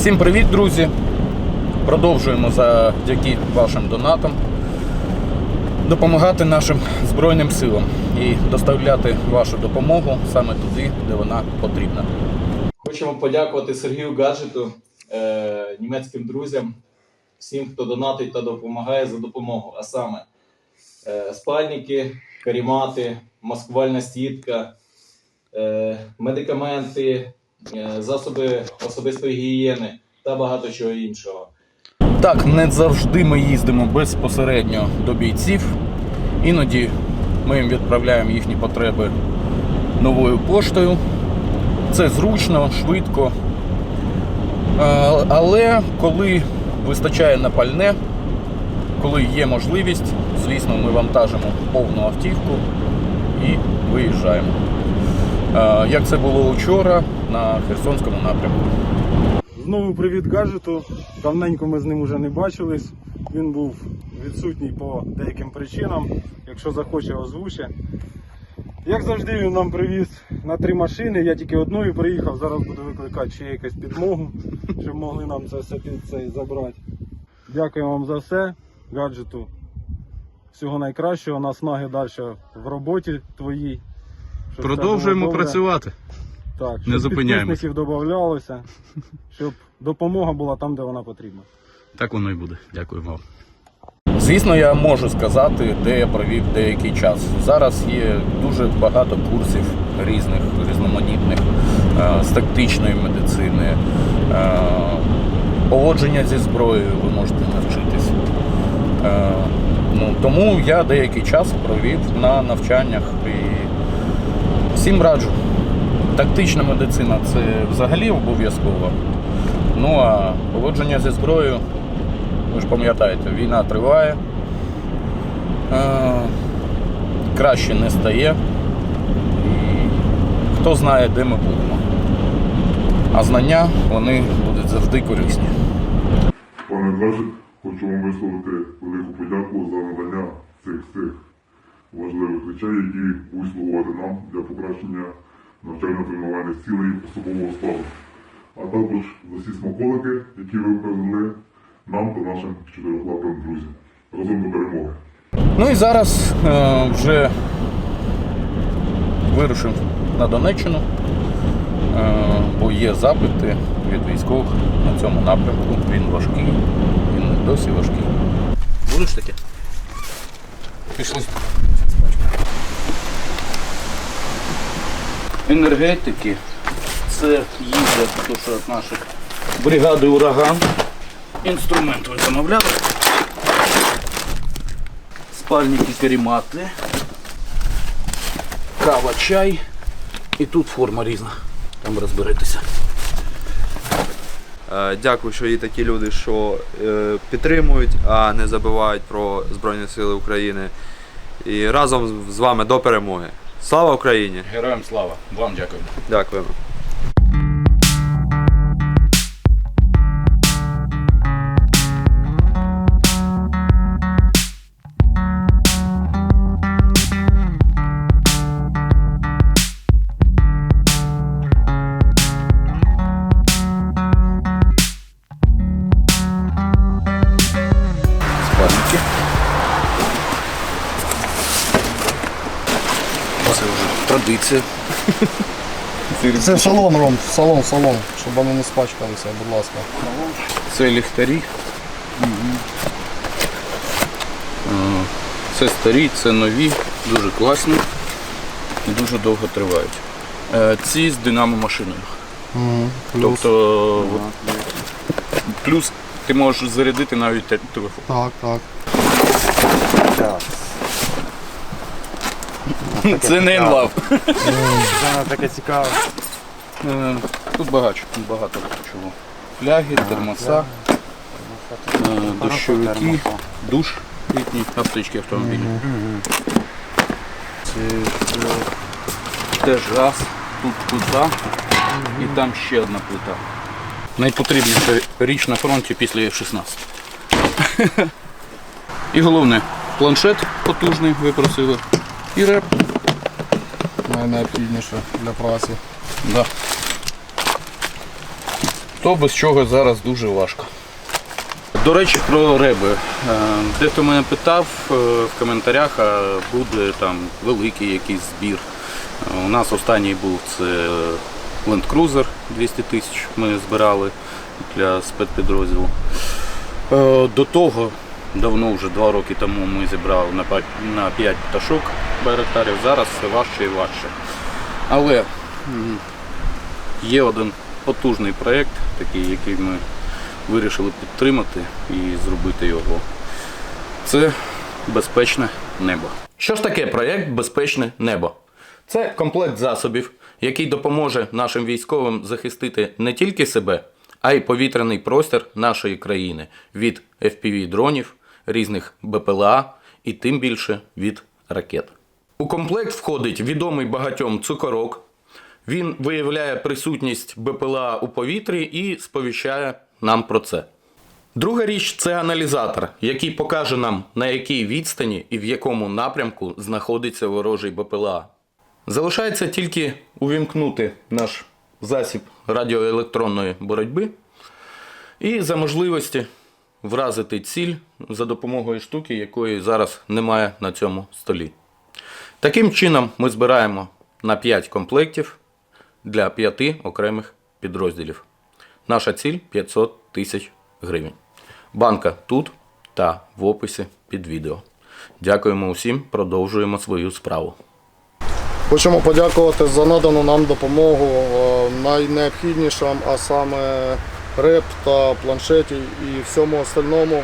Всім привіт, друзі! Продовжуємо завдяки вашим донатам допомагати нашим Збройним силам і доставляти вашу допомогу саме туди, де вона потрібна. Хочемо подякувати Сергію Гаджету, е, німецьким друзям, всім, хто донатить та допомагає за допомогу. А саме е, спальники, карімати, маскувальна сітка, е, медикаменти, засоби особистої гігієни та багато чого іншого. Так, не завжди ми їздимо безпосередньо до бійців. Іноді ми їм відправляємо їхні потреби новою поштою. Це зручно, швидко. Е, Але коли вистачає на пальне, коли є можливість, звісно, ми вантажимо повну автівку і виїжджаємо. Е, Як це було вчора на Херсонському напрямку. Знову привіт гаджету. Давненько ми з ним вже не бачились. Він був відсутній по деяким причинам. Якщо захоче, озвуче. Як завжди, він нам привіз на три машини. Я тільки одною приїхав. Зараз буду викликати ще якусь підмогу, щоб могли нам це все під цей забрати. Дякую вам за все. Гаджету. Всього найкращого. Наснаги далі в роботі твоїй. Продовжуємо працювати. Так, Не щоб зупиняємось. підписників додавалося, щоб допомога була там, де вона потрібна. Так воно і буде. Дякую вам. Звісно, я можу сказати, де я провів деякий час. Зараз є дуже багато курсів різних, різноманітних е, з тактичної медицини, е, поводження зі зброєю ви можете навчитись. Е, ну, тому я деякий час провів на навчаннях і всім раджу. Тактична медицина це взагалі обов'язково. Ну а поводження зі зброєю, ви ж пам'ятаєте, війна триває. Е, краще не стає. І хто знає, де ми будемо. А знання вони будуть завжди корисні. Пане Гаджет, хочу вам висловити велику подяку за надання цих всіх важливих речей, які будуть нам для покращення навчально-тренувальних цілей особового складу. А також за всі смаколики, які ви привезли нам та нашим чотирьохлапим друзям. Разом до перемоги. Ну і зараз е, вже вирушив на Донеччину, е, бо є запити від військових на цьому напрямку. Він важкий, він досі важкий. Будеш таке? Пішли. Енергетики. Це їздять то, що від наших бригади ураган. Інструмент ви замовляли спальники карімати, кава, чай і тут форма різна. Там розберетеся. Е, Дякую, що є такі люди, що е, підтримують, а не забувають про Збройні Сили України. І разом з вами до перемоги. Слава Україні! Героям слава! Вам дякую. Дякуємо. Це вже традиція. Це салон, Ром, салон, салон, щоб вони не спачкалися, будь ласка. Це ліхтарі. Це старі, це нові, дуже класні і дуже довго тривають. Е, Ці з динамо машиною. Тобто плюс ти можеш зарядити навіть те- телефон. Так, так. Це не інлав. Вона таке цікаве. Е, Тут багато, багато чого. Фляги, термоса, е, дощовики, душ літній, аптечки автомобільні. Це теж газ, тут плита і там ще одна плита. Найпотрібніша річ на фронті після F-16. І головне, планшет потужний ви просили. І реп. Найнеобхідніше для праці. Да. То без чого зараз дуже важко. До речі, про реби. Е, Дехто мене питав е, в коментарях, а буде там великий якийсь збір. У нас останній був це Land Cruiser 200 тисяч ми збирали для спецпідрозділу. Е, До того, давно вже два роки тому ми зібрали на 5 пташок байрактарів. Зараз все важче і важче. Але є один потужний проєкт, такий, який ми вирішили підтримати і зробити його. Це безпечне небо. Що ж таке проєкт Безпечне небо? Це комплект засобів, який допоможе нашим військовим захистити не тільки себе, а й повітряний простір нашої країни від FPV-дронів, різних БПЛА і тим більше від ракет. У комплект входить відомий багатьом цукорок. Він виявляє присутність БПЛА у повітрі і сповіщає нам про це. Друга річ це аналізатор, який покаже нам, на якій відстані і в якому напрямку знаходиться ворожий БПЛА. Залишається тільки увімкнути наш засіб радіоелектронної боротьби і за можливості вразити ціль за допомогою штуки, якої зараз немає на цьому столі. Таким чином ми збираємо на 5 комплектів для 5 окремих підрозділів. Наша ціль 500 тисяч гривень. Банка тут та в описі під відео. Дякуємо усім, продовжуємо свою справу. Хочемо подякувати за надану нам допомогу е, найнеобхіднішим, а саме реп та планшеті і всьому остальному,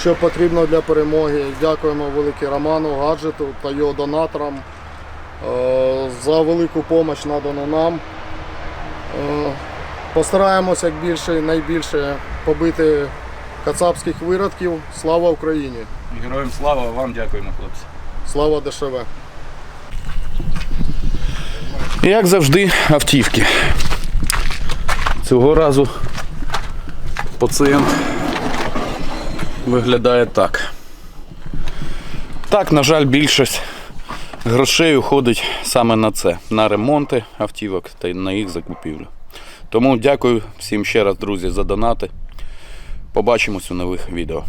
що потрібно для перемоги. Дякуємо велике Роману, гаджету та його донаторам е, за велику допомогу надану нам. Е, Постараємося як більше, найбільше побити кацапських виродків. Слава Україні! Героям слава, вам дякуємо, хлопці. Слава ДШВ! Як завжди, автівки. Цього разу пацієнт виглядає так. Так, на жаль, більшість грошей уходить саме на це, на ремонти автівок та на їх закупівлю. Тому дякую всім ще раз, друзі, за донати. Побачимось у нових відео.